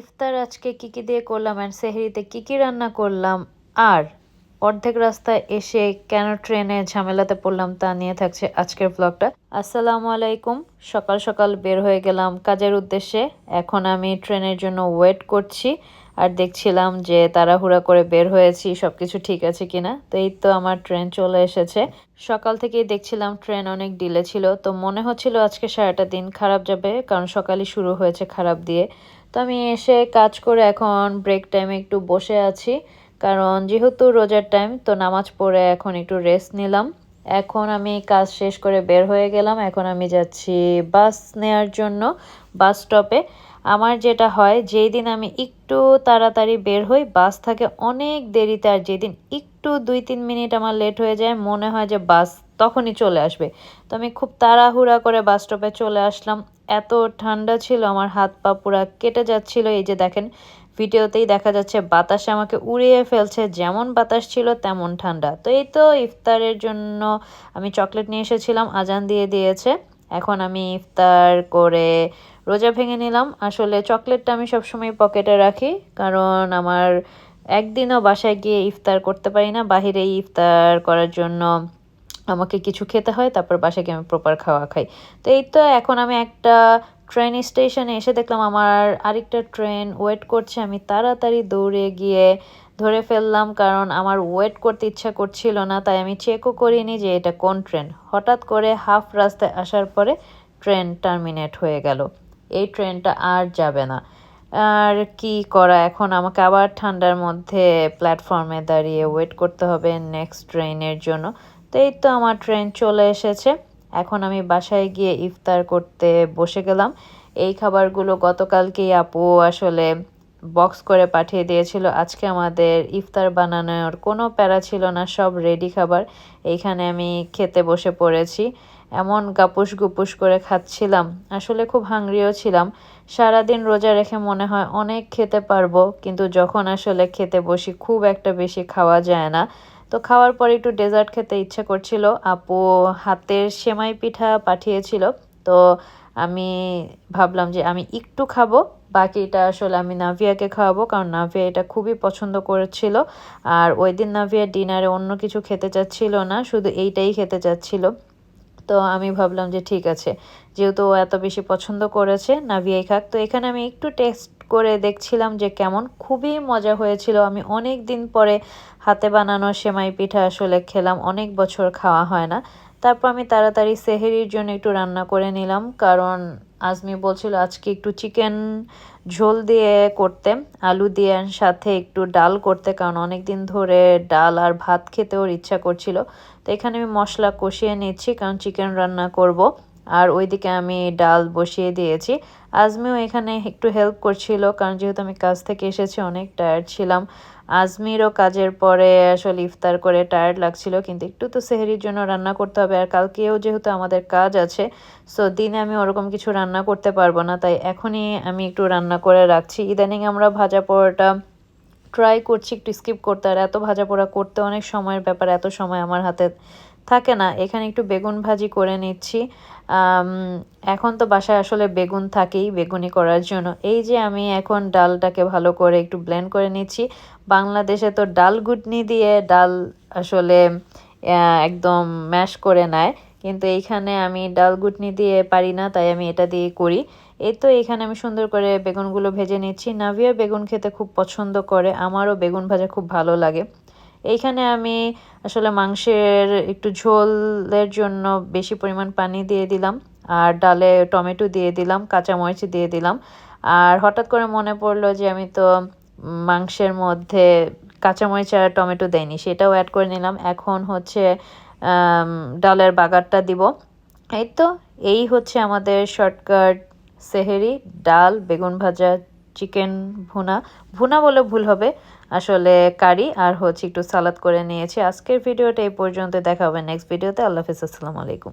ইফতার আজকে কী কী দিয়ে করলাম অ্যান্ড সেহরিতে কী কী রান্না করলাম, আর অর্ধেক রাস্তায় এসে কেন ট্রেনে ঝামেলাতে পড়লাম তা নিয়ে থাকছে আজকের ব্লগটা আসসালামু আলাইকুম, সকাল সকাল বের হয়ে গেলাম কাজের উদ্দেশ্যে, এখন আমি ট্রেনের জন্য ওয়েট করছি। আর দেখছিলাম যে তাড়াহুড়া করে বের হয়েছি, সবকিছু ঠিক আছে কিনা? তো এই তো আমার ট্রেন চলে এসেছে। সকাল থেকেই দেখছিলাম ট্রেন অনেক ডিলে ছিল। তো মনে হচ্ছিল আজকে সারাটা দিন খারাপ যাবে, কারণ সকালই শুরু হয়েছে খারাপ দিয়ে। তো আমি এসে কাজ করে এখন ব্রেক টাইমে একটু বসে আছি। কারণ যেহেতু রোজার টাইম তো নামাজ পড়ে এখন একটু রেস্ট নিলাম। এখন আমি কাজ শেষ করে বের হয়ে গেলাম। এখন আমি যাচ্ছি বাস নেয়ার জন্য, বাস স্টপে। আমার যেটা হয়, যেই দিন আমি একটু তাড়াতাড়ি বের হই, বাস থাকে অনেক দেরিতে আর যেদিন একটু দুই তিন মিনিট আমার লেট হয়ে যায়, মনে হয় যে বাস তখনই চলে আসবে। তো আমি খুব তাড়াহুড়া করে বাস স্টপে চলে আসলাম। এত ঠান্ডা ছিল, আমার হাত পা পুরা কেটে যাচ্ছিল। এই যে দেখেন ভিডিওতেই দেখা যাচ্ছে বাতাসে আমাকে উড়িয়ে ফেলছে, যেমন বাতাস ছিল তেমন ঠান্ডা। তো এই তো ইফতারের জন্য আমি চকলেট নিয়ে এসেছিলাম, আজান দিয়ে দিয়েছে। এখন আমি ইফতার করে রোজা ভেঙে নিলাম। আসলে চকলেটটা আমি সবসময় পকেটে রাখি, কারণ আমার একদিনও বাসায় গিয়ে ইফতার করতে পারি না। বাহিরেই ইফতার করার জন্য আমাকে কিছু খেতে হয়, তারপর বাসায় গিয়ে আমি প্রপার খাওয়া খাই। তো এই তো এখন আমি একটা ট্রেন স্টেশনে এসে দেখলাম আমার আরেকটা ট্রেন ওয়েট করছে। আমি তাড়াতাড়ি দৌড়ে গিয়ে ধরে ফেললাম কারণ আমার ওয়েট করতে ইচ্ছা করছিল না, তাই আমি চেকও করিনি যে এটা কোন ট্রেন হঠাৎ করে হাফ রাস্তায় আসার পরে ট্রেন টার্মিনেট হয়ে গেল। এই ট্রেনটা আর যাবে না। আর কি করা? এখন আমাকে আবার ঠান্ডার মধ্যে প্ল্যাটফর্মে দাঁড়িয়ে ওয়েট করতে হবে নেক্সট ট্রেনের জন্য। তো এই তো আমার ট্রেন চলে এসেছে। এখন আমি বাসায় গিয়ে ইফতার করতে বসে গেলাম। এই খাবারগুলো গতকালকেই আপু আসলে বক্স করে পাঠিয়ে দিয়েছিল। আজকে আমাদের ইফতার বানানোর কোনো প্যারা ছিল না, সব রেডি খাবার। এইখানে আমি খেতে বসে পড়েছি। এমন গাপুস গুপুস করে খাচ্ছিলাম। আসলে খুব হাংরিও ছিলাম। সারাদিন রোজা রেখে মনে হয় অনেক খেতে পারব, কিন্তু যখন আসলে খেতে বসি খুব একটা বেশি খাওয়া যায় না। তো খাওয়ার পর একটু ডেজার্ট খেতে ইচ্ছে করছিল। আপু হাতের সেমাই পিঠা পাঠিয়েছিল। তো আমি ভাবলাম যে আমি একটু খাব, বাকিটা আসলে আমি নাভিয়াকে খাওয়াবো, কারণ নাভিয়া এটা খুবই পছন্দ করেছিল। আর ওই দিন নাভিয়া ডিনারে অন্য কিছু খেতে চাচ্ছিল না, শুধু এইটাই খেতে চাচ্ছিল। তো আমি ভাবলাম যে ঠিক আছে, যেহেতু ও এত বেশি পছন্দ করেছে, নাভিয়াই খাক। তো এখানে আমি একটু টেস্ট করে দেখছিলাম যে কেমন খুবই মজা হয়েছিল। আমি অনেক দিন পরে হাতে বানানো সেমাই পিঠা আসলে খেলাম, অনেক বছর খাওয়া হয় না। তারপর আমি তাড়াতাড়ি সেহেরির জন্য একটু রান্না করে নিলাম, কারণ আজমি বলছিল আজকে একটু চিকেন ঝোল দিয়ে করতে, আলু দিয়ে সাথে একটু ডাল করতে, কারণ অনেক দিন ধরে ডাল আর ভাত খেতে ওর ইচ্ছা করছিল। তো এখানে আমি মশলা কষিয়ে নিচ্ছি, কারণ চিকেন রান্না করব। আর ওইদিকে আমি ডাল বসিয়ে দিয়েছি। আজমিও এখানে একটু হেল্প করছিল, কারণ যেহেতু আমি কাজ থেকে এসেছি, অনেক টায়ার্ড ছিলাম। আজমিরও কাজের পরে আসলে ইফতার করে টায়ার্ড লাগছিল, কিন্তু একটু তো সেহেরির জন্য রান্না করতে হবে। আর কালকেও যেহেতু আমাদের কাজ আছে সো দিনে আমি ওরকম কিছু রান্না করতে পারব না, তাই এখনই আমি একটু রান্না করে রাখছি। ইদানিং আমরা ভাজা পোড়াটা ট্রাই করছি একটু স্কিপ করতে, আর এত ভাজা পোড়া করতে অনেক সময়ের ব্যাপার, এত সময় আমার হাতে থাকে না, এখানে একটু বেগুন ভাজি করে নিচ্ছি। এখন তো বাসায় আসলে বেগুন থাকেই বেগুনি করার জন্য। এই যে আমি এখন ডালটাকে ভালো করে একটু ব্লেন্ড করে নিচ্ছি। বাংলাদেশে তো ডাল গুটনি দিয়ে ডাল আসলে একদম ম্যাশ করে নেয়। কিন্তু এইখানে আমি ডাল গুটনি দিয়ে পারি না, তাই আমি এটা দিয়ে করি। এই তো এখানে আমি সুন্দর করে বেগুনগুলো ভেজে নিচ্ছি। নাভিয়া বেগুন খেতে খুব পছন্দ করে, আমারও বেগুন ভাজা খুব ভালো লাগে। এইখানে আমি আসলে মাংসের একটু ঝোলের জন্য বেশি পরিমাণ পানি দিয়ে দিলাম, আর ডালে টমেটো দিয়ে দিলাম, কাঁচামরিচ দিয়ে দিলাম। আর হঠাৎ করে মনে পড়ল যে আমি তো মাংসের মধ্যে কাঁচামরিচ আর টমেটো দেয়নি সেটাও অ্যাড করে নিলাম। এখন হচ্ছে ডালের বাগারটা দিব। এই তো, এই হচ্ছে আমাদের শর্টকাট সেহেরি, ডাল, বেগুন ভাজা চিকেন ভুনা। ভুনা বলে ভুল হবে। আসলে কারি আর হচ্ছে একটু সালাদ করে নিয়েছি। আজকের ভিডিওটা এই পর্যন্ত দেখা হবে নেক্সট ভিডিওতে। আল্লাহ হাফিজ। আসসালামু আলাইকুম।